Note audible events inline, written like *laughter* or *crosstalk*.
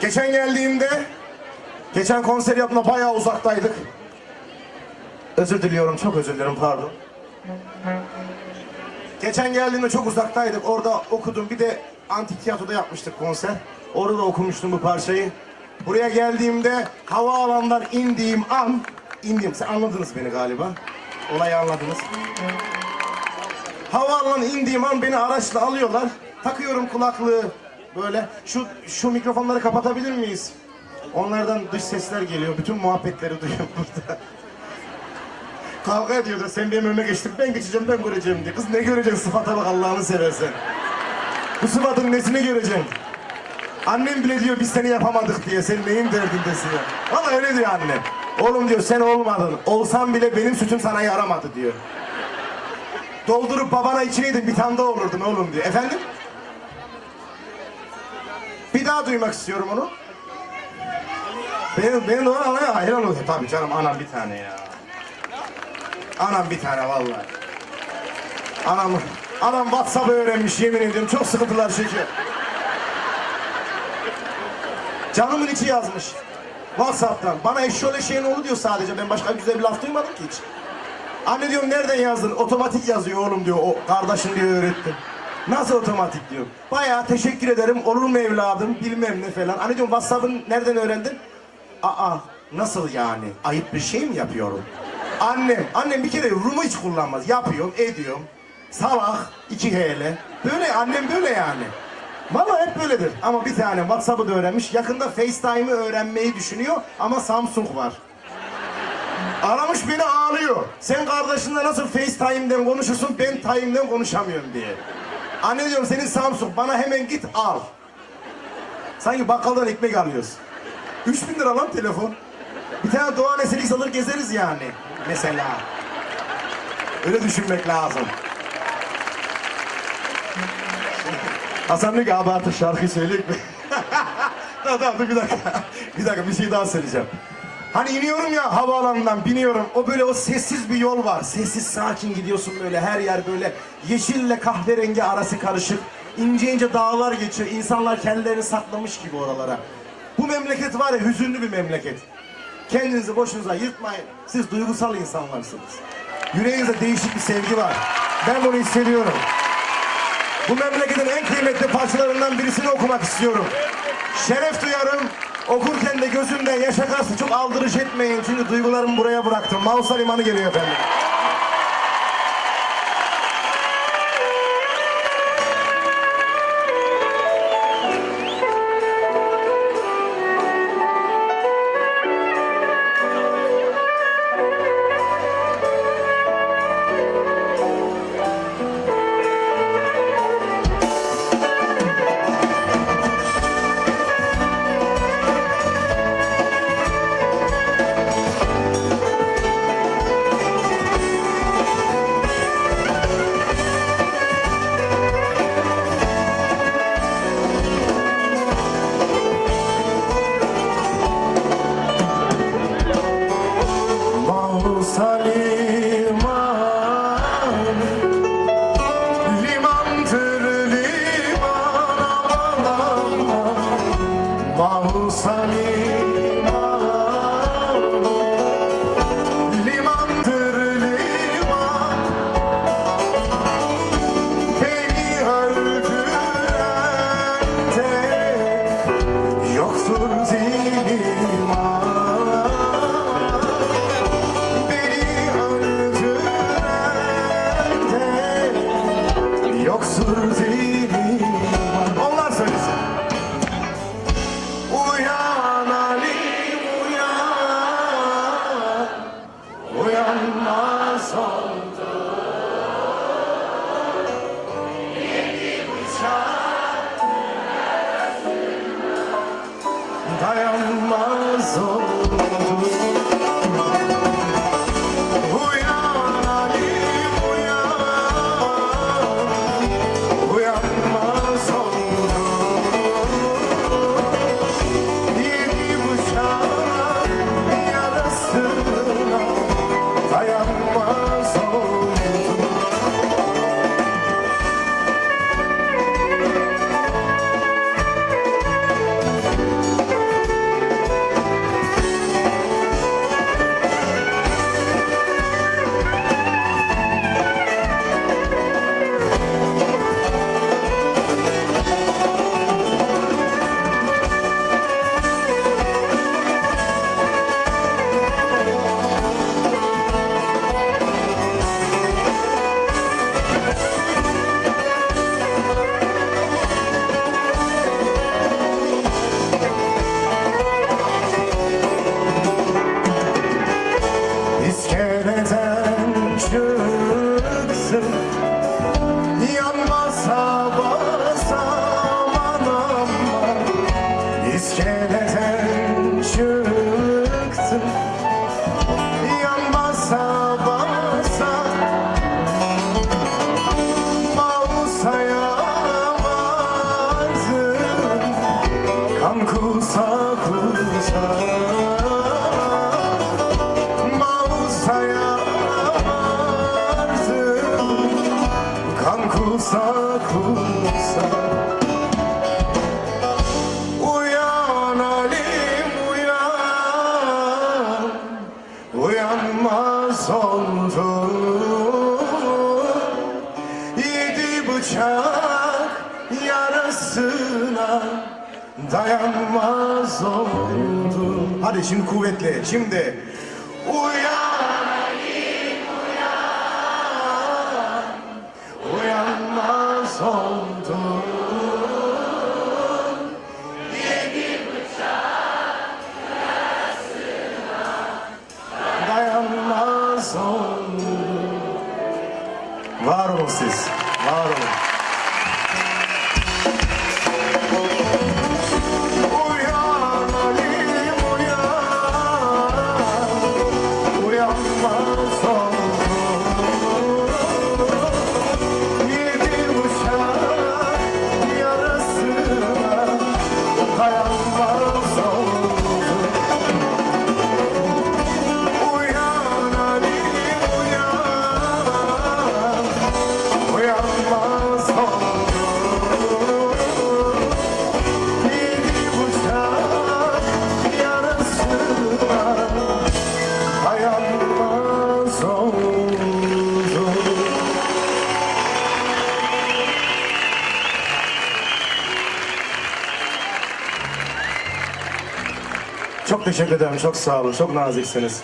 Geçen geldiğimde, geçen konser yapma bayağı uzaktaydık. Özür diliyorum, çok özür dilerim, pardon. Geçen geldiğimde çok uzaktaydık. Orada okudum. Bir de antik tiyatroda yapmıştık konser. Orada da okumuştum bu parçayı. Buraya geldiğimde havaalanından indiğim an, indiğim, sen anladınız beni galiba. Olayı anladınız. Havaalanına indiğim an beni araçla alıyorlar. Takıyorum kulaklığı böyle. Şu şu mikrofonları kapatabilir miyiz? Onlardan dış sesler geliyor. Bütün muhabbetleri duyuyorum *laughs* burada. Kavga ediyorlar. Sen benim önüme geçtin. Ben geçeceğim, ben göreceğim diye. Kız ne göreceksin? Sıfata bak Allah'ını seversen. Bu sıfatın nesini göreceksin? Annem bile diyor biz seni yapamadık diye. Sen neyin derdindesin ya? Valla öyle diyor annem. Oğlum diyor sen olmadın. Olsan bile benim sütüm sana yaramadı diyor. Doldurup babana içineydin bir tane daha olurdun oğlum diyor. Efendim? Bir daha duymak istiyorum onu. Benim, benim de ona ana hayran oluyor. Tabii canım anam bir tane ya. Anam bir tane vallahi. Anam, anam WhatsApp öğrenmiş yemin ediyorum. Çok sıkıntılar çekiyor. Canımın içi yazmış. WhatsApp'tan. Bana eşşole şeyin oğlu diyor sadece. Ben başka güzel bir laf duymadım ki hiç. Anne diyorum nereden yazdın? Otomatik yazıyor oğlum diyor. O kardeşin diyor öğretti. Nasıl otomatik diyor. Bayağı teşekkür ederim. Olur mu evladım? Bilmem ne falan. Anne diyorum WhatsApp'ın nereden öğrendin? Aa nasıl yani? Ayıp bir şey mi yapıyorum? Annem, annem bir kere Rum'u hiç kullanmaz. Yapıyorum, ediyorum. Salak, iki hele. Böyle annem böyle yani. Vallahi hep böyledir. Ama bir tane WhatsApp'ı da öğrenmiş. Yakında FaceTime'ı öğrenmeyi düşünüyor ama Samsung var. Aramış beni ağlıyor. Sen kardeşinle nasıl FaceTime'den konuşursun ben Time'den konuşamıyorum diye. Anne diyorum senin Samsung bana hemen git al. Sanki bakkaldan ekmek alıyoruz. 3000 lira lan telefon. Bir tane Doğan Eselik alır gezeriz yani. Mesela. Öyle düşünmek lazım. Hasan diyor ki abi artık şarkı söyleyecek mi? *laughs* tamam tamam bir dakika. Bir dakika bir şey daha söyleyeceğim. Hani iniyorum ya havaalanından biniyorum. O böyle o sessiz bir yol var. Sessiz sakin gidiyorsun böyle her yer böyle yeşille kahverengi arası karışık. İnce ince dağlar geçiyor. İnsanlar kendilerini saklamış gibi oralara. Bu memleket var ya hüzünlü bir memleket. Kendinizi boşunuza yırtmayın. Siz duygusal insanlarsınız. Yüreğinizde değişik bir sevgi var. Ben bunu hissediyorum. Bu memleketin en kıymetli parçalarından birisini okumak istiyorum. Şeref duyarım. Okurken de gözümden yaş akarsa çok aldırış etmeyin. Çünkü duygularımı buraya bıraktım. Mausa Limanı geliyor efendim. Yoktur liman Onlar söylesin. Uyan Ali uyan. Uyanmaz oldu. Yedi bıçak. Dayanmaz oldu listen Kusa kusa Uyan uyan. Uyanmaz oldum Yedi bıçak yarasına Dayanmaz oldum Hadi şimdi kuvvetli şimdi siz, var olun. Çok teşekkür ederim, çok sağ olun, çok naziksiniz.